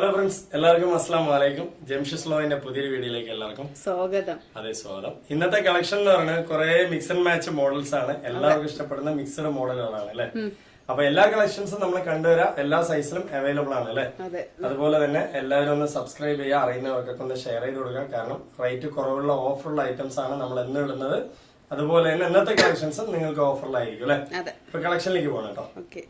Hello friends എല്ലാവർക്കും അസ്സാം വലൈക്കും ജംഷിസ് ലോയിന്റെ പുതിയൊരു വീഡിയോയിലേക്ക് എല്ലാവർക്കും സ്വാഗതം. അതെ സ്വാഗതം. ഇന്നത്തെ കളക്ഷൻ എന്ന് പറയുന്നത് കുറെ മിക്സ് ആൻഡ് മാച്ച് മോഡൽസ് ആണ്. എല്ലാവർക്കും ഇഷ്ടപ്പെടുന്ന മിക്സഡ് മോഡലുകളാണ് അല്ലെ? അപ്പൊ എല്ലാ കളക്ഷൻസും നമ്മൾ കണ്ടുവരാം. എല്ലാ സൈസിലും അവൈലബിൾ ആണ് അല്ലെ? അതുപോലെ തന്നെ എല്ലാവരും ഒന്ന് സബ്സ്ക്രൈബ് ചെയ്യുക അറിയുന്നവർക്കൊക്കെ ഒന്ന് ഷെയർ ചെയ്ത് കൊടുക്കുക. കാരണം റേറ്റ് കുറവുള്ള ഓഫറുള്ള ഐറ്റംസ് ആണ് നമ്മൾ എന്ന് ഇടുന്നത്. അതുപോലെ തന്നെ ഇന്നത്തെ കളക്ഷൻസും നിങ്ങൾക്ക് ഓഫറിലായിരിക്കും അല്ലെ? ഇപ്പൊ കളക്ഷനിലേക്ക് പോകണം കേട്ടോ. ഓക്കെ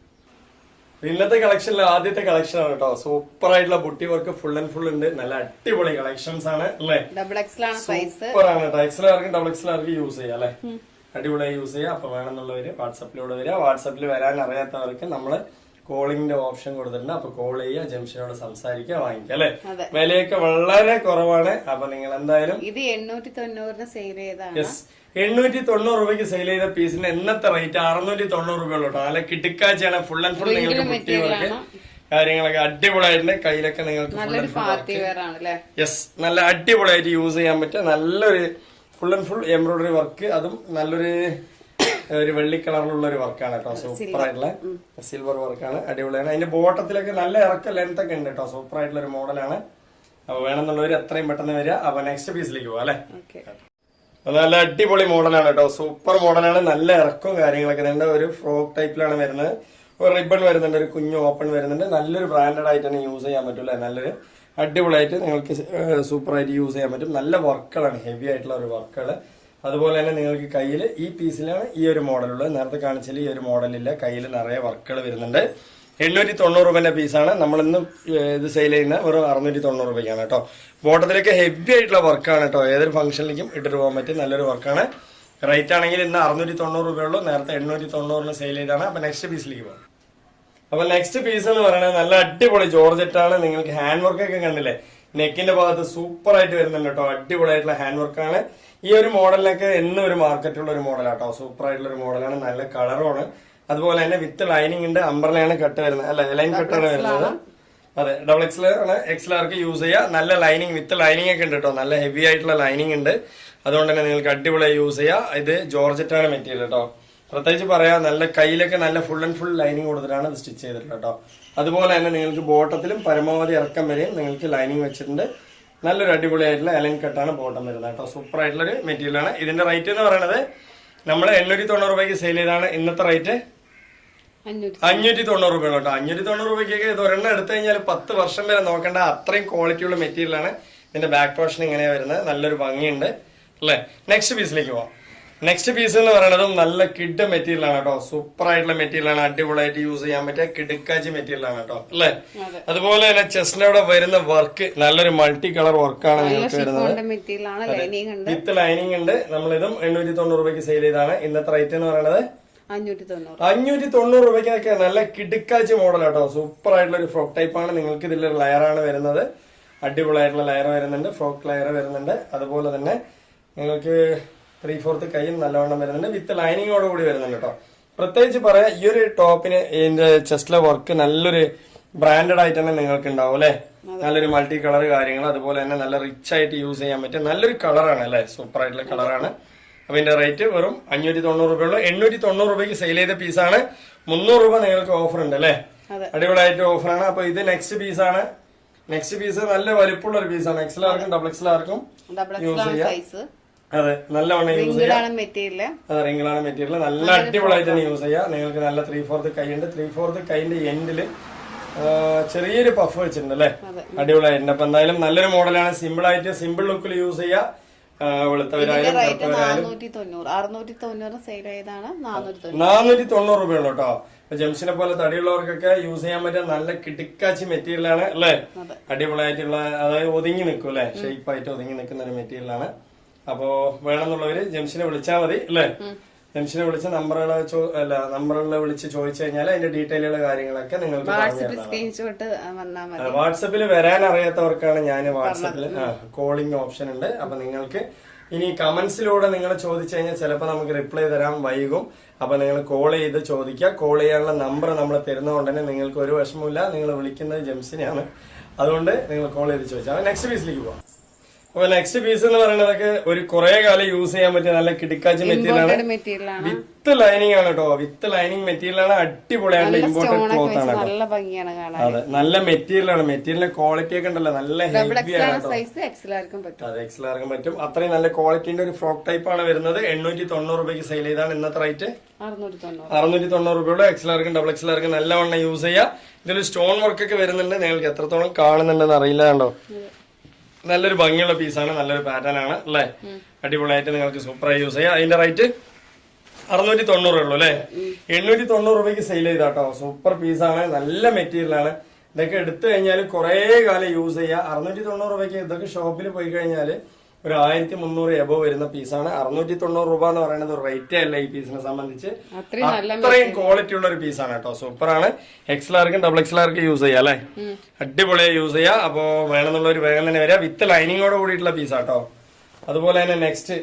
ഇന്നത്തെ കളക്ഷനിലെ ആദ്യത്തെ കളക്ഷൻ ആണ് കേട്ടോ. സൂപ്പർ ആയിട്ടുള്ള ബുട്ടി വർക്ക് ഫുൾ ആൻഡ് ഫുൾ ഉണ്ട്. നല്ല അടിപൊളി കളക്ഷൻസ് ആണ് അല്ലേ? ഡബിൾ എക്സലാണ് സൂപ്പർ ആണ് കേട്ടോ. എക്സലാർക്കും ഡബിൾ എക്സലാർക്കും യൂസ് ചെയ്യാം അല്ലെ? അടിപൊളിയായി യൂസ് ചെയ്യാം. അപ്പൊ വേണമെന്നുള്ളവര് വാട്സപ്പിലൂടെ വരിക. വാട്സപ്പിൽ വരാൻ അറിയാത്തവർക്ക് നമ്മൾ കോളിംഗിന്റെ ഓപ്ഷൻ കൊടുത്തിട്ടുണ്ട്. അപ്പൊ കോൾ ചെയ്യുക ജംഷനോട് സംസാരിക്കുക വാങ്ങിക്കുക അല്ലെ? വിലയൊക്കെ വളരെ കുറവാണ്. അപ്പൊ നിങ്ങൾ എന്തായാലും ഇത് എണ്ണൂറ്റി തൊണ്ണൂറിന് സെയിൽ ചെയ്താണ് എണ്ണൂറ്റി തൊണ്ണൂറ് രൂപയ്ക്ക് സെയിൽ ചെയ്ത പീസിന് എന്നത്തെ റേറ്റ് അറുന്നൂറ്റി തൊണ്ണൂറ് രൂപ ഉള്ളൂ കിട്ടിക്കാച്ചാണ് ഫുൾ ആൻഡ് ഫുൾ നിങ്ങൾക്ക് കുട്ടികൾക്ക് കാര്യങ്ങളൊക്കെ അടിപൊളിയായിട്ടുണ്ട്. കയ്യിലൊക്കെ നിങ്ങൾക്ക് അല്ലേ യെസ് നല്ല അടിപൊളിയായിട്ട് യൂസ് ചെയ്യാൻ പറ്റിയ നല്ലൊരു full and full embroidery work അതും നല്ലൊരു ഒരു വെള്ളി കളറിലുള്ള ഒരു വർക്കാണ് കേട്ടോ. സൂപ്പർ ആയിട്ടുള്ള സിൽവർ വർക്കാണ് അടിപൊളിയാണ്. അതിന്റെ ബോട്ടത്തിലൊക്കെ നല്ല ഇറക്ക ലെങ്ത് ഒക്കെ ഉണ്ട് കേട്ടോ. സൂപ്പർ ആയിട്ടുള്ള ഒരു മോഡലാണ് അപ്പൊ വേണമെന്നുള്ളവർ എത്രയും പെട്ടെന്ന് വരിക. അപ്പൊ നെക്സ്റ്റ് പീസിലേക്ക് പോവാം അല്ലെ? നല്ല അടിപൊളി മോഡലാണ് കേട്ടോ. സൂപ്പർ മോഡലാണ്. നല്ല ഇറക്കവും കാര്യങ്ങളൊക്കെ. ഉണ്ട് ഒരു ഫ്രോക്ക് ടൈപ്പിലാണ് വരുന്നത്. ഒരു റിബൺ വരുന്നുണ്ട് ഒരു കുഞ്ഞു ഓപ്പൺ വരുന്നുണ്ട്. നല്ലൊരു ബ്രാൻഡഡ് ആയിട്ട് തന്നെ യൂസ് ചെയ്യാൻ പറ്റൂല നല്ലൊരു അടിപൊളിയായിട്ട് നിങ്ങൾക്ക് സൂപ്പറായിട്ട് യൂസ് ചെയ്യാൻ പറ്റും. നല്ല വർക്കുകളാണ്. ഹെവി ആയിട്ടുള്ള ഒരു വർക്കുകൾ അതുപോലെ തന്നെ നിങ്ങൾക്ക് കയ്യിൽ ഈ പീസിലാണ് ഈ ഒരു മോഡലുള്ളത് നേരത്തെ കാണിച്ചാൽ ഈ ഒരു മോഡലില്ല കയ്യിൽ നിറയെ വർക്കുകൾ വരുന്നുണ്ട്. എണ്ണൂറ്റി തൊണ്ണൂറ് രൂപേന്റെ പീസാണ്. നമ്മളിന്ന് ഇത് സെയിൽ ചെയ്യുന്ന വെറും അറുന്നൂറ്റി തൊണ്ണൂറ് രൂപയ്ക്കാണ് കേട്ടോ. ബോട്ടത്തിലൊക്കെ ഹെവി ആയിട്ടുള്ള വർക്കാണ് കേട്ടോ. ഏതൊരു ഫംഗ്ഷനിലേക്കും ഇട്ടിട്ട് പോകാൻ പറ്റിയ നല്ലൊരു വർക്കാണ് റേറ്റ് ആണെങ്കിൽ ഇന്ന് അറുന്നൂറ്റി തൊണ്ണൂറ് രൂപയുള്ളൂ നേരത്തെ എണ്ണൂറ്റി തൊണ്ണൂറിന് സെയിൽ ചെയ്താണ് അപ്പോൾ നെക്സ്റ്റ് പീസിലേക്ക് പോകാം. അപ്പോൾ നെക്സ്റ്റ് പീസ് എന്ന് പറയുന്നത് നല്ല അടിപൊളി ജോർജറ്റ് ആണ് നിങ്ങൾക്ക് ഹാൻഡ് വർക്ക് ഒക്കെ കണ്ടില്ലേ? നെക്കിന്റെ ഭാഗത്ത് സൂപ്പർ ആയിട്ട് വരുന്നുണ്ട് കേട്ടോ. അടിപൊളിയായിട്ടുള്ള ഹാൻഡ് വർക്കാണ് ഈ ഒരു മോഡലിനൊക്കെ എന്നും ഒരു മാർക്കറ്റുള്ള ഒരു മോഡലാണ് മോഡലാട്ടോ സൂപ്പർ ആയിട്ടുള്ള ഒരു മോഡലാണ് നല്ല കളറുമാണ് അതുപോലെ തന്നെ വിത്ത് ലൈനിങ് ഉണ്ട് അംബ്രലയാണ് കട്ട് വരുന്നത് അല്ല? ലൈൻ കട്ടാണ് വരുന്നത്. അതെ ഡബിൾ എക്സൽ ആണ് എക്സൽ ആർക്ക് യൂസ് ചെയ്യുക നല്ല ലൈനിങ് വിത്ത് ലൈനിങ് ഒക്കെ ഉണ്ട് കേട്ടോ. നല്ല ഹെവി ആയിട്ടുള്ള ലൈനിങ് ഉണ്ട്. അതുകൊണ്ട് തന്നെ നിങ്ങൾക്ക് അടിപൊളിയായി യൂസ് ചെയ്യാം. ഇത് ജോർജറ്റാണ് മെറ്റീരിയൽ കേട്ടോ. പ്രത്യേകിച്ച് പറയാ നല്ല കയ്യിലൊക്കെ നല്ല ഫുൾ ആൻഡ് ഫുൾ ലൈനിങ് കൊടുത്തിട്ടാണ് ഇത് സ്റ്റിച്ച് ചെയ്തിട്ടുള്ളത് കേട്ടോ. അതുപോലെ തന്നെ നിങ്ങൾക്ക് ബോട്ടത്തിലും പരമാവധി ഇറക്കം വരെയും നിങ്ങൾക്ക് ലൈനിങ് വെച്ചിട്ടുണ്ട്. നല്ലൊരു അടിപൊളിയായിട്ടുള്ള എലൈൻ കട്ടാണ് ബോട്ടം വരുന്നത് കേട്ടോ. സൂപ്പർ ആയിട്ടുള്ള ഒരു മെറ്റീരിയൽ ആണ്. ഇതിന്റെ റേറ്റ് എന്ന് പറയുന്നത് നമ്മൾ എണ്ണൂറ്റി തൊണ്ണൂറ് രൂപയ്ക്ക് സെയിൽ ചെയ്താണ് ഇന്നത്തെ റേറ്റ് അഞ്ഞൂറ്റി തൊണ്ണൂറ് രൂപ കേട്ടോ. അഞ്ഞൂറ്റി തൊണ്ണൂറ് രൂപയ്ക്കൊക്കെ ഇത് ഒരെണ്ണം എടുത്തു കഴിഞ്ഞാൽ പത്ത് വർഷം വരെ നോക്കേണ്ട അത്രയും ക്വാളിറ്റിയുള്ള മെറ്റീരിയൽ ആണ് ഇതിന്റെ ബാക്ക് പോർഷൻ ഇങ്ങനെയാ വരുന്നത്. നല്ലൊരു ഭംഗിയുണ്ട്. അല്ലേ? നെക്സ്റ്റ് പീസിലേക്ക് പോവാം. നെക്സ്റ്റ് പീസ് എന്ന് പറയുന്നത് നല്ല കിഡ് മെറ്റീരിയൽ ആണ് കേട്ടോ. സൂപ്പർ ആയിട്ടുള്ള മെറ്റീരിയൽ ആണ്. അടിപൊളിയായിട്ട് യൂസ് ചെയ്യാൻ പറ്റിയ കിടുക്കാച്ചി മെറ്റീരിയൽ ആണ് കേട്ടോ. അല്ലേ? അതുപോലെ തന്നെ ചെസ്റ്റിന്റെ അവിടെ വരുന്ന വർക്ക് നല്ലൊരു മൾട്ടി കളർ വർക്കാണ് നിങ്ങൾക്ക് വരുന്നത്. വിത്ത് ലൈനിങ് ഉണ്ട്. നമ്മളിതും എണ്ണൂറ്റി തൊണ്ണൂറ് രൂപയ്ക്ക് സെയിൽ ചെയ്താണ് ഇന്നത്തെ റേറ്റ് എന്ന് പറയുന്നത് അഞ്ഞൂറ്റി തൊണ്ണൂറ് രൂപയ്ക്കൊക്കെ നല്ല കിടുക്കാച്ച മോഡൽ കേട്ടോ സൂപ്പർ ആയിട്ടുള്ള ഒരു ഫ്രോക്ക് ടൈപ്പ് ആണ് നിങ്ങൾക്ക് ഇതിൽ ലെയറാണ് വരുന്നത്. അടിപൊളിയായിട്ടുള്ള ലെയർ വരുന്നുണ്ട്. ഫ്രോക്ക് ലെയർ വരുന്നുണ്ട്. അതുപോലെ തന്നെ നിങ്ങൾക്ക് ത്രീ ഫോർത്ത് കൈയും നല്ലവണ്ണം വരുന്നുണ്ട്. വിത്ത് ലൈനിങ്ങോട് കൂടി വരുന്നുണ്ട് കേട്ടോ. പ്രത്യേകിച്ച് പറയാം ഈ ഒരു ടോപ്പിന് ഇതിന്റെ ചെസ്റ്റിലെ വർക്ക് നല്ലൊരു ബ്രാൻഡഡ് ആയിട്ട് തന്നെ നിങ്ങൾക്ക് ഉണ്ടാവും അല്ലെ നല്ലൊരു മൾട്ടി കളർ കാര്യങ്ങൾ അതുപോലെ തന്നെ നല്ല റിച്ച് ആയിട്ട് യൂസ് ചെയ്യാൻ പറ്റും നല്ലൊരു കളറാണ് അല്ലെ? സൂപ്പർ ആയിട്ടുള്ള കളറാണ്. അപ്പൊ ഇതിന്റെ റേറ്റ് വെറും അഞ്ഞൂറ്റി തൊണ്ണൂറ് രൂപയുള്ളൂ എണ്ണൂറ്റി തൊണ്ണൂറ് രൂപയ്ക്ക് സെയിൽ ചെയ്ത പീസാണ് മുന്നൂറ് രൂപ നിങ്ങൾക്ക് ഓഫർ ഉണ്ട് അല്ലേ? അടിപൊളിയായിട്ട് ഓഫറാണ് അപ്പൊ ഇത് നെക്സ്റ്റ് പീസാണ് നെക്സ്റ്റ് പീസ് നല്ല വലിപ്പമുള്ള ഒരു പീസാണ് എക്സൽ ആർക്കും ഡബിൾ എക്സൽ ആർക്കും യൂസ് ചെയ്യാം. അതെ നല്ലവണ്ണം യൂസ് ചെയ്യാം. അതെ റിംഗിളാണ് മെറ്റീരിയൽ നല്ല അടിപൊളിയായിട്ട് തന്നെ യൂസ് ചെയ്യാം. നിങ്ങൾക്ക് നല്ല ത്രീ ഫോർത്ത് കൈ ഉണ്ട്. ത്രീ ഫോർത്ത് കൈന്റെ എൻഡിൽ ചെറിയൊരു പഫ് വെച്ചിട്ടുണ്ട് അല്ലേ. അടിപൊളിയായിട്ടുണ്ട്. അപ്പൊ എന്തായാലും നല്ലൊരു മോഡലാണ് സിമ്പിൾ ആയിട്ട് സിമ്പിൾ ലുക്കിൽ യൂസ് ചെയ്യാം. വെളുത്തവരായാലും നാനൂറ്റി തൊണ്ണൂറ് രൂപയാണ് രൂപയുള്ളൂ കേട്ടോ. ജംഷനെ പോലെ തടിയുള്ളവർക്കൊക്കെ യൂസ് ചെയ്യാൻ പറ്റിയ നല്ല കിടിക്കാച്ചി മെറ്റീരിയൽ ആണ് അല്ലേ? അടിപൊളിയായിട്ടുള്ള അതായത് ഒതുങ്ങി നിൽക്കും അല്ലെ? ഷേപ്പ് ആയിട്ട് ഒതുങ്ങി നിൽക്കുന്ന ഒരു മെറ്റീരിയൽ ആണ്. അപ്പോ വേണമെന്നുള്ളവര് ജംഷനെ വിളിച്ചാൽ മതി അല്ലേ? ജംഷനെ വിളിച്ച് നമ്പറുകൾ അല്ല നമ്പറുകൾ വിളിച്ച് ചോദിച്ചു കഴിഞ്ഞാൽ അതിന്റെ ഡീറ്റെയിലുകൾ കാര്യങ്ങളൊക്കെ നിങ്ങൾക്ക് സ്ക്രീൻഷോട്ട് വാട്സപ്പിൽ വരാൻ അറിയാത്തവർക്കാണ് ഞാൻ വാട്സപ്പിൽ കോളിംഗ് ഓപ്ഷൻ ഉണ്ട്. അപ്പൊ നിങ്ങൾക്ക് ഇനി കമന്റ്സിലൂടെ നിങ്ങൾ ചോദിച്ചു കഴിഞ്ഞാൽ ചിലപ്പോൾ നമുക്ക് റിപ്ലൈ തരാൻ വൈകും. അപ്പൊ നിങ്ങൾ കോൾ ചെയ്ത് ചോദിക്കുക. കോൾ ചെയ്യാനുള്ള നമ്പർ നമ്മൾ തരുന്നതുകൊണ്ട് തന്നെ നിങ്ങൾക്ക് ഒരു വിഷമമില്ല നിങ്ങൾ വിളിക്കുന്നത് ജംസിനെയാണ്. അതുകൊണ്ട് നിങ്ങൾ കോൾ ചെയ്ത് ചോദിച്ചാൽ നെക്സ്റ്റ് ഫീസിലേക്ക് പോവാം. അപ്പൊ നെക്സ്റ്റ് പീസ് എന്ന് പറയുന്നതൊക്കെ ഒരു കുറെ കാലം യൂസ് ചെയ്യാൻ പറ്റിയ നല്ല കിടക്കാച്ചി മെറ്റീരിയൽ ആണ്. വിത്ത് ലൈനിങ് ആണ് കേട്ടോ വിത്ത് ലൈനിങ് മെറ്റീരിയൽ ആണ് അടിപൊളിയായിട്ട് ഇമ്പോർട്ടന്റ് ക്ലോത്ത് ആണ് നല്ല ഭംഗിയാണ് കാണാൻ. അതെ നല്ല മെറ്റീരിയൽ ആണ്. മെറ്റീരിയലിന്റെ ക്വാളിറ്റി ഒക്കെ ഉണ്ടല്ലോ. നല്ല ഹെവി ആണ് അതെ എക്സിലാർക്കും പറ്റും. അത്രയും നല്ല ക്വാളിറ്റിന്റെ ഒരു ഫ്രോക്ക് ടൈപ്പ് ആണ് വരുന്നത്. എണ്ണൂറ്റി തൊണ്ണൂറ് രൂപയ്ക്ക് സെയിൽ ചെയ്താണ് ഇന്നത്തെ റേറ്റ് അറുന്നൂറ്റി തൊണ്ണൂറ് രൂപയുടെ എക്സിലാർക്കും ഡബിൾ എക്സിലാർക്കും നല്ല നല്ലവണ്ണം യൂസ് ചെയ്യുക ഇതിൽ സ്റ്റോൺ വർക്ക് ഒക്കെ വരുന്നുണ്ട്. നിങ്ങൾക്ക് എത്രത്തോളം കാണുന്നുണ്ടെന്ന് അറിയില്ല കണ്ടോ? നല്ലൊരു ഭംഗിയുള്ള പീസാണ് നല്ലൊരു പാറ്റേൺ ആണ് അല്ലേ? അടിപൊളിയായിട്ട് നിങ്ങൾക്ക് സൂപ്പറായി യൂസ് ചെയ്യാം. അതിന്റെ റേറ്റ് അറുന്നൂറ്റി തൊണ്ണൂറ് ഉള്ളൂ അല്ലേ? എണ്ണൂറ്റി തൊണ്ണൂറ് രൂപയ്ക്ക് സെയിൽ ചെയ്താട്ടോ. സൂപ്പർ പീസാണ് നല്ല മെറ്റീരിയൽ ആണ്. ഇതൊക്കെ എടുത്തു കഴിഞ്ഞാൽ കുറേ കാലം യൂസ് ചെയ്യുക അറുന്നൂറ്റി തൊണ്ണൂറ് രൂപയ്ക്ക് ഇതൊക്കെ ഷോപ്പിൽ പോയി കഴിഞ്ഞാൽ ഒരു ആയിരത്തി മുന്നൂറ് എബോ വരുന്ന പീസാണ് അറുന്നൂറ്റി തൊണ്ണൂറ് രൂപ എന്ന് പറയുന്നത് റേറ്റേ അല്ല ഈ പീസിനെ സംബന്ധിച്ച്. അത്രയും ക്വാളിറ്റി ഉള്ള ഒരു പീസാണ് കേട്ടോ. സൂപ്പറാണ് എക്സലാർക്കും ഡബിൾ എക്സ് ലാർക്കും യൂസ് ചെയ്യാം അല്ലേ? അടിപൊളിയായി യൂസ് ചെയ്യാം. അപ്പോ വേണമെന്നുള്ള ഒരു വേഗം തന്നെ വരിക വിത്ത് ലൈനിങ്ങോട് കൂടിയിട്ടുള്ള പീസാട്ടോ അതുപോലെ തന്നെ നെക്സ്റ്റ്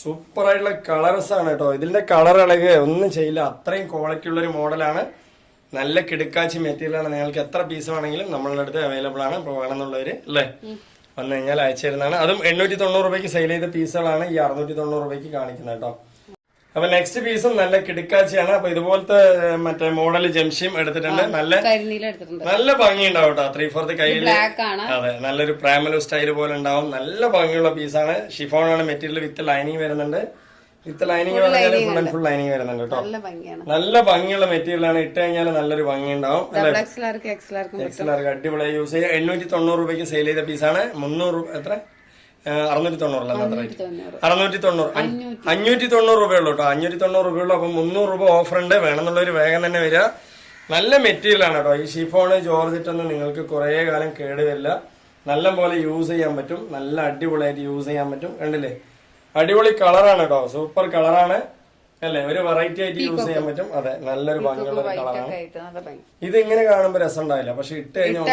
സൂപ്പർ ആയിട്ടുള്ള കളേഴ്സ് ആണ് കേട്ടോ. ഇതിന്റെ കളർ ഇളക് ഒന്നും ചെയ്യില്ല. അത്രയും ക്വാളിറ്റി ഉള്ള ഒരു മോഡലാണ് നല്ല കിടുക്കാച്ചി മെറ്റീരിയലാണ് നിങ്ങൾക്ക് എത്ര പീസ് വേണമെങ്കിലും നമ്മളുടെ അടുത്ത് അവൈലബിൾ ആണ്. അപ്പോൾ വേണമെന്നുള്ളവര് അല്ലേ? വന്നു കഴിഞ്ഞാൽ അയച്ചു തരുന്നതാണ്. അതും എണ്ണൂറ്റി തൊണ്ണൂറ് രൂപയ്ക്ക് സെയിൽ ചെയ്ത പീസുകളാണ് ഈ അറുന്നൂറ്റി തൊണ്ണൂറ് രൂപയ്ക്ക് കാണിക്കുന്നത് കേട്ടോ. അപ്പൊ നെക്സ്റ്റ് പീസും നല്ല കിടക്കാച്ചയാണ്. അപ്പൊ ഇതുപോലത്തെ മറ്റേ മോഡൽ ജംഷിയും എടുത്തിട്ടുണ്ട്. നല്ല നല്ല ഭംഗി ഉണ്ടാവും കേട്ടോ ത്രീ ഫോർത്ത് കയ്യിൽ അതെ നല്ലൊരു പ്രാമലോ സ്റ്റൈൽ പോലെ ഉണ്ടാവും. നല്ല ഭംഗിയുള്ള പീസാണ് ഷിഫോണാണ് മെറ്റീരിയൽ വിത്ത് ലൈനിങ് വരുന്നുണ്ട്. വിത്ത് ലൈനിങ് പറഞ്ഞാൽ ഫുൾ ലൈനിങ് വരുന്നുണ്ട് കേട്ടോ. നല്ല ഭംഗിയാണ്. നല്ല ഭംഗിയുള്ള മെറ്റീരിയൽ ആണ് ഇട്ട് കഴിഞ്ഞാൽ നല്ലൊരു ഭംഗി ഉണ്ടാവും എക്സിലാർക്കും അടിപൊളിയായി യൂസ് ചെയ്യുക എണ്ണൂറ്റി തൊണ്ണൂറ് രൂപയ്ക്ക് സെയിൽ ചെയ്ത പീസാണ് മുന്നൂറ് എത്ര? അറുന്നൂറ്റി തൊണ്ണൂറല്ല അത്ര റേറ്റ് അറുന്നൂറ്റി തൊണ്ണൂറ് അഞ്ഞൂറ്റി. തൊണ്ണൂറ് രൂപയുള്ളൂ കേട്ടോ. അഞ്ഞൂറ്റി തൊണ്ണൂറ് രൂപയുള്ളൂ അപ്പൊ മുന്നൂറ് രൂപ ഓഫർ ഉണ്ട്. വേണമെന്നുള്ളൊരു വേഗം തന്നെ വരിക. നല്ല മെറ്റീരിയൽ ആണ് കേട്ടോ. ഈ ഷിഫോണ് ജോർജിറ്റ് ഒന്നും നിങ്ങൾക്ക് കുറെ കാലം കേടുവരില്ല. നല്ല പോലെ യൂസ് ചെയ്യാൻ പറ്റും. നല്ല അടിപൊളിയായിട്ട് യൂസ് ചെയ്യാൻ പറ്റും. കണ്ടില്ലേ? അടിപൊളി കളറാണ് കേട്ടോ സൂപ്പർ കളറാണ്. അല്ലെ? ഒരു വെറൈറ്റി ആയിട്ട് യൂസ് ചെയ്യാൻ പറ്റും. അതെ നല്ലൊരു ഭംഗിയുള്ള ഒരു കളറാണ്. ഇത് ഇങ്ങനെ കാണുമ്പോൾ രസം ഉണ്ടാവില്ല. പക്ഷെ ഇട്ട് കഴിഞ്ഞാൽ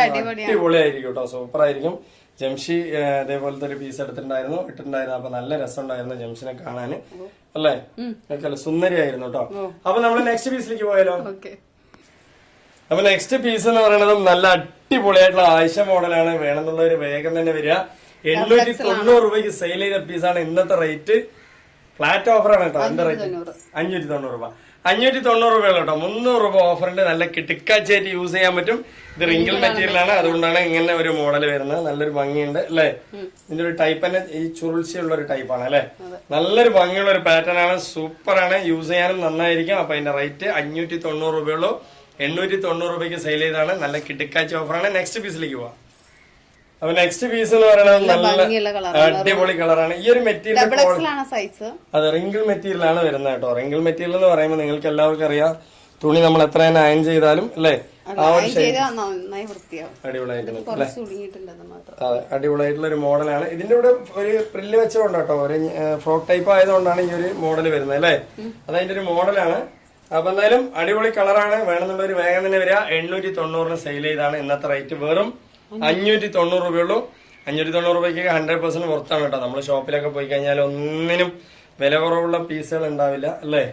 അടിപൊളിയായിരിക്കും കേട്ടോ സൂപ്പർ ആയിരിക്കും. ജംഷി ഇതേപോലത്തെ ഒരു പീസ് എടുത്തിട്ടുണ്ടായിരുന്നു. ഇട്ടിട്ടുണ്ടായിരുന്നു. അപ്പൊ നല്ല രസം ഉണ്ടായിരുന്നു ജംഷിനെ കാണാന്. അല്ലേ? സുന്ദരിയായിരുന്നു കേട്ടോ അപ്പൊ നമ്മൾ നെക്സ്റ്റ് പീസിലേക്ക് പോയാലോ? അപ്പൊ നെക്സ്റ്റ് പീസ് എന്ന് പറയുന്നത് നല്ല അടിപൊളിയായിട്ടുള്ള ആയിഷ മോഡലാണ്. വേണമെന്നുള്ളവര് വേഗം തന്നെ വരിക. എണ്ണൂറ്റി തൊണ്ണൂറ് രൂപയ്ക്ക് സെയിൽ ചെയ്ത പീസാണ് ഇന്നത്തെ റേറ്റ് ഫ്ലാറ്റ് ഓഫറാണ് കേട്ടോ എന്റെ റേറ്റ് അഞ്ഞൂറ്റി തൊണ്ണൂറ്. രൂപ. അഞ്ഞൂറ്റി തൊണ്ണൂറ് രൂപയുള്ള കേട്ടോ. മുന്നൂറ് രൂപ ഓഫറിന്റെ നല്ല കിട്ടിക്കാച്ചായിട്ട് യൂസ് ചെയ്യാൻ പറ്റും. ഇത് റിങ്കിൾ മെറ്റീരിയൽ ആണ്. അതുകൊണ്ടാണ് ഇങ്ങനെ ഒരു മോഡൽ വരുന്നത്. നല്ലൊരു ഭംഗിയുണ്ട് അല്ലേ? ഇതിന്റെ ഒരു ടൈപ്പ് തന്നെ ഈ ചുരുൾച്ചയുള്ള ഒരു ടൈപ്പാണ് അല്ലേ? നല്ലൊരു ഭംഗിയുള്ള ഒരു പാറ്റേൺ ആണ്. സൂപ്പർ ആണ്. യൂസ് ചെയ്യാനും നന്നായിരിക്കും. അപ്പൊ അതിന്റെ റേറ്റ് അഞ്ഞൂറ്റി തൊണ്ണൂറ് രൂപയുള്ളൂ എണ്ണൂറ്റി തൊണ്ണൂറ് രൂപയ്ക്ക് സെയിൽ ചെയ്താണ് നല്ല കിട്ടിക്കാച്ച ഓഫറാണ് നെക്സ്റ്റ് പീസിലേക്ക് പോവാം. അപ്പൊ നെക്സ്റ്റ് പീസ് എന്ന് പറയുന്നത് നല്ല അടിപൊളി കളറാണ് ഈ ഒരു മെറ്റീരിയൽ സൈസ് അത് റിങ്കിൾ മെറ്റീരിയൽ ആണ് വരുന്നത് കേട്ടോ. റിങ്കിൾ മെറ്റീരിയൽ എന്ന് പറയുമ്പോൾ നിങ്ങൾക്ക് എല്ലാവർക്കും അറിയാം തുണി നമ്മൾ എത്ര തന്നെ അയൺ ചെയ്താലും അല്ലേ? ആ ഒരു അടിപൊളിയായിട്ടുള്ള ഒരു മോഡലാണ് ഇതിന്റെ കൂടെ ഒരു പ്രില്ല് വെച്ചതുകൊണ്ട് കേട്ടോ. ഒരു ഫ്രോക്ക് ടൈപ്പ് ആയതുകൊണ്ടാണ് ഈ ഒരു മോഡൽ വരുന്നത് അല്ലേ? അതതിന്റെ ഒരു മോഡലാണ് അപ്പൊ എന്തായാലും അടിപൊളി കളറാണ് വേണമെന്നുള്ള ഒരു വേഗം തന്നെ വരിക. എണ്ണൂറ്റി തൊണ്ണൂറിന് സെയിൽ ചെയ്താണ്. ഇന്നത്തെ റേറ്റ് വെറും അഞ്ഞൂറ്റി തൊണ്ണൂറ് രൂപയുള്ളൂ. അഞ്ഞൂറ്റി തൊണ്ണൂറ് രൂപയ്ക്ക് ഹൺഡ്രഡ് പെർസെന്റ് പുറത്താണ് കേട്ടോ. നമ്മൾ ഷോപ്പിലൊക്കെ പോയി കഴിഞ്ഞാൽ ഒന്നിനും വില കുറവുള്ള പീസുകൾ ഉണ്ടാവില്ല അല്ലേ?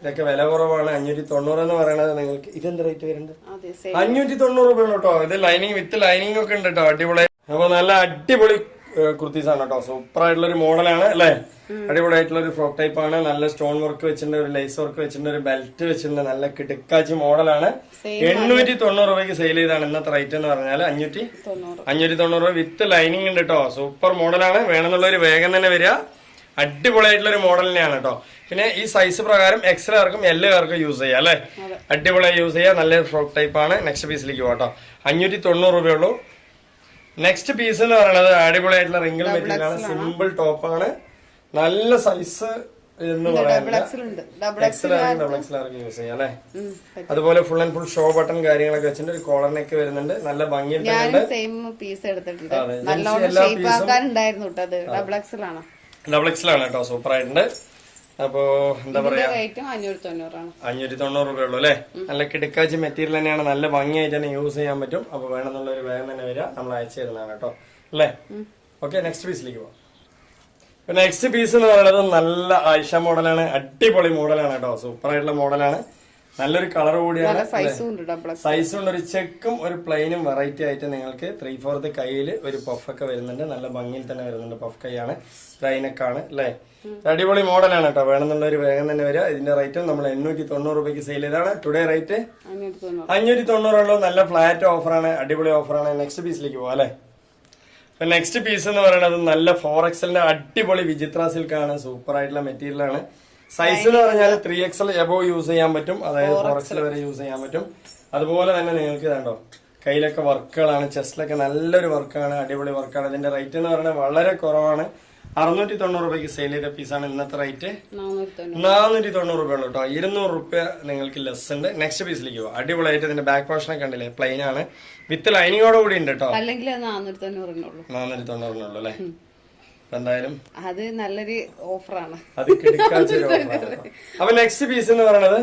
ഇതൊക്കെ വില കുറവാണ്. അഞ്ഞൂറ്റി തൊണ്ണൂറ് എന്ന് പറയുന്നത് നിങ്ങൾക്ക് ഇതെന്ത് റേറ്റ് വരുന്നുണ്ട് സെയിം അഞ്ഞൂറ്റി തൊണ്ണൂറ് രൂപയുള്ളൂ കേട്ടോ. ഇത് ലൈനിങ് വിത്ത് ലൈനിങ് ഒക്കെ ഉണ്ട് കേട്ടോ. അടിപൊളി. അപ്പൊ നല്ല അടിപൊളി കുർത്തീസ് ആണ് കേട്ടോ. സൂപ്പർ ആയിട്ടുള്ള ഒരു മോഡലാണ് അല്ലേ? അടിപൊളിയായിട്ടുള്ള ഒരു ഫ്രോക്ക് ടൈപ്പ് ആണ് നല്ല സ്റ്റോൺ വർക്ക് വെച്ചിട്ടുണ്ട് ഒരു ലേസ് വർക്ക് വെച്ചിട്ടുണ്ട് ഒരു ബെൽറ്റ് വെച്ചിട്ടുണ്ട് നല്ല കിടുക്കാച്ചി മോഡലാണ് എണ്ണൂറ്റി തൊണ്ണൂറ് രൂപയ്ക്ക് സെയിൽ ചെയ്താണ് ഇന്നത്തെ റേറ്റ് എന്ന് പറഞ്ഞാൽ അഞ്ഞൂറ്റി അഞ്ഞൂറ്റി തൊണ്ണൂറ് രൂപ വിത്ത് ലൈനിങ് ഉണ്ട് കേട്ടോ. സൂപ്പർ മോഡലാണ് വേണമെന്നുള്ള ഒരു വേഗം തന്നെ വരിക. അടിപൊളിയായിട്ടുള്ള ഒരു മോഡൽ തന്നെയാണ് കേട്ടോ. പിന്നെ ഈ സൈസ് പ്രകാരം എക്സലാർക്കും എല്ലാവർക്കും യൂസ് ചെയ്യാം അല്ലേ? അടിപൊളിയായി യൂസ് ചെയ്യാം. നല്ല ഫ്രോക്ക് ടൈപ്പ് ആണ്. നെക്സ്റ്റ് പീസിലേക്ക് പോകാം കേട്ടോ. അഞ്ഞൂറ്റി തൊണ്ണൂറ് രൂപയുള്ളൂ നെക്സ്റ്റ് പീസ് എന്ന് പറയുന്നത് അടിപൊളിയായിട്ടുള്ള റിംഗിൾ മെറ്റീരിയൽ ആണ്. സിമ്പിൾ ടോപ്പാണ് ആണ്. നല്ല സൈസ് എന്ന് എക്സലാർക്കും യൂസ് ചെയ്യാം അല്ലേ? അതുപോലെ full and full show button കാര്യങ്ങളൊക്കെ വെച്ചിട്ടുണ്ട്. ഒരു കോളർ നെക്ക് വരുന്നുണ്ട്. നല്ല ഭംഗിയുണ്ട് പീസ് ഡബിൾ എക്സിലാണ് ഡബിൾ എക്സലാണ് കേട്ടോ സൂപ്പർ ആയിട്ടുണ്ട്. അപ്പോ എന്താ പറയാ? അഞ്ഞൂറ്റി തൊണ്ണൂറ് രൂപ ഉള്ളു അല്ലേ? നല്ല കിടക്കാച്ചി മെറ്റീരിയൽ തന്നെയാണ് നല്ല ഭംഗിയായിട്ട് തന്നെ യൂസ് ചെയ്യാൻ പറ്റും. അപ്പൊ വേണമെന്നുള്ള ഒരു വേഗം തന്നെ വരിക. നമ്മൾ അയച്ചു തരുന്നതാണ് കേട്ടോ അല്ലേ? ഓക്കെ നെക്സ്റ്റ് പീസിലേക്ക് പോവാം. നെക്സ്റ്റ് പീസ് എന്ന് പറയുന്നത് നല്ല ആയിഷ മോഡലാണ് അടിപൊളി മോഡലാണ് കേട്ടോ. സൂപ്പർ ആയിട്ടുള്ള മോഡലാണ്. നല്ലൊരു കളർ കൂടിയാണ് സൈസ് ഉണ്ട് ഒരു ചെക്കും ഒരു പ്ലെയിനും വെറൈറ്റി ആയിട്ട് നിങ്ങൾക്ക് ത്രീ ഫോർത്ത് കയ്യിൽ ഒരു പഫ് ഒക്കെ വരുന്നുണ്ട്. നല്ല ഭംഗിയിൽ തന്നെ വരുന്നുണ്ട് പഫ് കൈയാണ് ആണ് അല്ലേ? അടിപൊളി മോഡലാണ് കേട്ടോ. വേണമെന്നുള്ളവർ വേഗം തന്നെ വരിക. ഇതിന്റെ റേറ്റും നമ്മൾ എണ്ണൂറ്റി തൊണ്ണൂറ് രൂപയ്ക്ക് സെയിൽ ചെയ്താണ് ടുഡേ റേറ്റ് അഞ്ഞൂറ്റി തൊണ്ണൂറ് അഞ്ഞൂറ്റി തൊണ്ണൂറുള്ളൂ നല്ല ഫ്ലാറ്റ് ഓഫറാണ് അടിപൊളി ഓഫറാണ് നെക്സ്റ്റ് പീസിലേക്ക് പോവാം അല്ലേ? അപ്പൊ നെക്സ്റ്റ് പീസ് എന്ന് പറയുന്നത് നല്ല ഫോർ എക്സലിന്റെ അടിപൊളി വിചിത്ര സിൽക്ക് ആണ്. സൂപ്പർ ആയിട്ടുള്ള മെറ്റീരിയൽ ആണ്. സൈസ് എന്ന് പറഞ്ഞാൽ ത്രീ എക്സൽ എബോ യൂസ് ചെയ്യാൻ പറ്റും. അതായത് ഫോർ എക്സൽ വരെ യൂസ് ചെയ്യാൻ പറ്റും. അതുപോലെ തന്നെ നിങ്ങൾക്ക് ഇതാണ്ടോ കയ്യിലൊക്കെ വർക്കുകളാണ് ചെസ്റ്റിലൊക്കെ നല്ലൊരു വർക്കാണ് അടിപൊളി വർക്കാണ് ഇതിന്റെ റേറ്റ് എന്ന് പറയുന്നത് വളരെ കുറവാണ്. അറുന്നൂറ്റി തൊണ്ണൂറ് രൂപയ്ക്ക് സെയിൽ ചെയ്ത പീസാണ് ഇന്നത്തെ റേറ്റ് നാനൂറ്റി തൊണ്ണൂറ് രൂപ ഉള്ളൂ കേട്ടോ. ഇരുന്നൂറ് രൂപ നിങ്ങൾക്ക് ലെസ് ഉണ്ട്. നെക്സ്റ്റ് പീസിലേക്ക് പോകാം അടിപൊളിയായിട്ട് ഇതിന്റെ ബാക്ക് പോർഷനൊക്കെ കണ്ടില്ലേ? പ്ലെയിൻ ആണ്. വിത്ത് ലൈനിങ്ങോട് കൂടി ഉണ്ട് കേട്ടോ. അല്ലെങ്കിൽ നാനൂറ്റി തൊണ്ണൂറിനുള്ളൂ നാനൂറ്റി തൊണ്ണൂറിനുള്ളൂ അല്ലേ എന്തായാലും അത് നല്ലൊരു ഓഫറാണ് അത്. അപ്പൊ നെക്സ്റ്റ് പീസ് എന്ന് പറയുന്നത്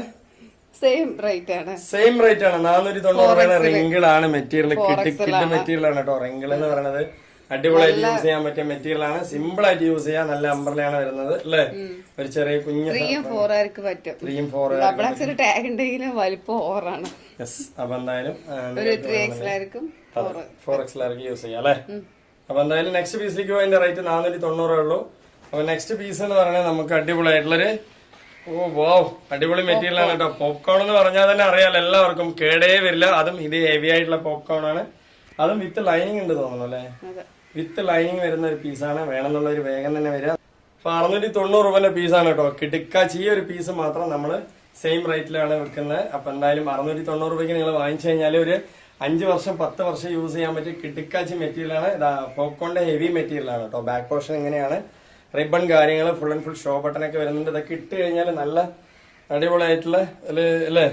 സെയിം റേറ്റ് ആണ്. സെയിം റേറ്റ് ആണ്. നാനൂറ്റി തൊണ്ണൂറ് റിംഗിളാണ് മെറ്റീരിയൽ മെറ്റീരിയൽ ആണ് കേട്ടോ. റിംഗിൾ എന്ന് പറയുന്നത് അടിപൊളിയായിട്ട് യൂസ് ചെയ്യാൻ പറ്റിയ മെറ്റീരിയൽ ആണ് സിമ്പിൾ ആയിട്ട് യൂസ് ചെയ്യാൻ നല്ല അമ്പർലയാണ് വരുന്നത് അല്ലേ? ഒരു ചെറിയ കുഞ്ഞു ത്രീയും ഫോറുകാർക്ക് പറ്റും? ത്രീയും ഫോർ ഒരു ടാഗ് ഉണ്ടെങ്കിലും വലിപ്പം യെസ് അപ്പൊ എന്തായാലും ഫോർ എക്സിലായിരിക്കും യൂസ് ചെയ്യാം അല്ലേ? അപ്പൊ എന്തായാലും നെക്സ്റ്റ് പീസിലേക്ക് അതിന്റെ റേറ്റ് നാനൂറ്റി തൊണ്ണൂറേ ഉള്ളൂ. അപ്പൊ നെക്സ്റ്റ് പീസ് എന്ന് പറഞ്ഞാൽ നമുക്ക് അടിപൊളിയായിട്ടുള്ളൊരു ഓ വാവ് അടിപൊളി മെറ്റീരിയൽ ആണ് കേട്ടോ. പോപ്കോൺ എന്ന് പറഞ്ഞാൽ തന്നെ അറിയാലോ എല്ലാവർക്കും കേടേ വരില്ല. അതും ഇത് ഹെവി ആയിട്ടുള്ള പോപ്കോൺ ആണ്. അതും വിത്ത് ലൈനിങ് ഉണ്ട് തോന്നുന്നു അല്ലേ? വിത്ത് ലൈനിങ് വരുന്ന ഒരു പീസാണ് വേണമെന്നുള്ള ഒരു വേഗം തന്നെ വരിക. അപ്പൊ അറുന്നൂറ്റി തൊണ്ണൂറ് രൂപ പീസാണ് കേട്ടോ കിടുക്കാച്ചി ഈ ഒരു പീസ് മാത്രം നമ്മൾ സെയിം റേറ്റിലാണ് വെക്കുന്നത് അപ്പൊ എന്തായാലും അറുന്നൂറ്റി തൊണ്ണൂറ് രൂപയ്ക്ക് നിങ്ങൾ വാങ്ങിച്ചു കഴിഞ്ഞാൽ ഒരു അഞ്ച് വർഷം പത്ത് വർഷം യൂസ് ചെയ്യാൻ പറ്റിയ കിടക്കാച്ചി മെറ്റീരിയലാണ്. പോപ്കോണിന്റെ ഹെവി മെറ്റീരിയലാണ് കേട്ടോ ബാക്ക് പോർഷൻ എങ്ങനെയാണ്? റിബൺ കാര്യങ്ങൾ full and full show button ഒക്കെ വരുന്നുണ്ട്. ഇതൊക്കെ ഇട്ട് കഴിഞ്ഞാൽ നല്ല അടിപൊളിയായിട്ടുള്ള ആയിട്ടുള്ള അല്ലേ?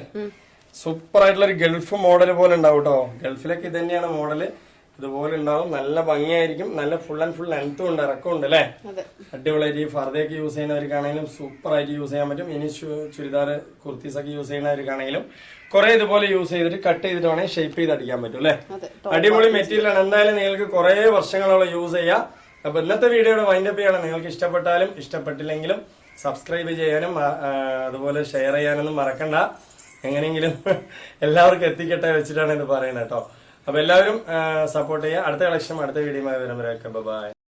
സൂപ്പർ ആയിട്ടുള്ള ഒരു ഗൾഫ് മോഡൽ പോലെ ഉണ്ടാവും കേട്ടോ ഗൾഫിലൊക്കെ ഇത് തന്നെയാണ് മോഡൽ ഇതുപോലെ ഉണ്ടാവും. നല്ല ഭംഗിയായിരിക്കും. നല്ല ഫുൾ ആൻഡ് ഫുൾ ലെങ്ത്തും ഉണ്ട് ഇറക്കം ഉണ്ട് അല്ലേ? അടിപൊളിയായിട്ട് ഈ ഫർദയൊക്കെ യൂസ് ചെയ്യുന്നവർക്കാണെങ്കിലും സൂപ്പർ ആയിട്ട് യൂസ് ചെയ്യാൻ പറ്റും. ഇനി ചുരിദാർ കുർത്തീസ് ഒക്കെ യൂസ് ചെയ്യുന്നവർക്കാണെങ്കിലും കുറെ ഇതുപോലെ യൂസ് ചെയ്തിട്ട് കട്ട് ചെയ്തിട്ട് വേണമെങ്കിൽ ഷേപ്പ് ചെയ്ത് അടിക്കാൻ പറ്റും അല്ലേ? അടിപൊളി മെറ്റീരിയൽ ആണ്. എന്തായാലും നിങ്ങൾക്ക് കുറെ വർഷങ്ങളോളം യൂസ് ചെയ്യാം. അപ്പൊ ഇന്നത്തെ വീഡിയോയുടെ വൈൻഡപ്പ് ചെയ്യണം. നിങ്ങൾക്ക് ഇഷ്ടപ്പെട്ടാലും ഇഷ്ടപ്പെട്ടില്ലെങ്കിലും സബ്സ്ക്രൈബ് ചെയ്യാനും അതുപോലെ ഷെയർ ചെയ്യാനൊന്നും മറക്കണ്ട. എങ്ങനെയെങ്കിലും എല്ലാവർക്കും എത്തിക്കട്ടെ വെച്ചിട്ടാണ് ഇത് പറയുന്നത് കേട്ടോ. അപ്പൊ എല്ലാവരും സപ്പോർട്ട് ചെയ്യുക. അടുത്ത കളക്ഷൻ അടുത്ത വീഡിയോ വരുന്നവരൊക്കെ. ബൈ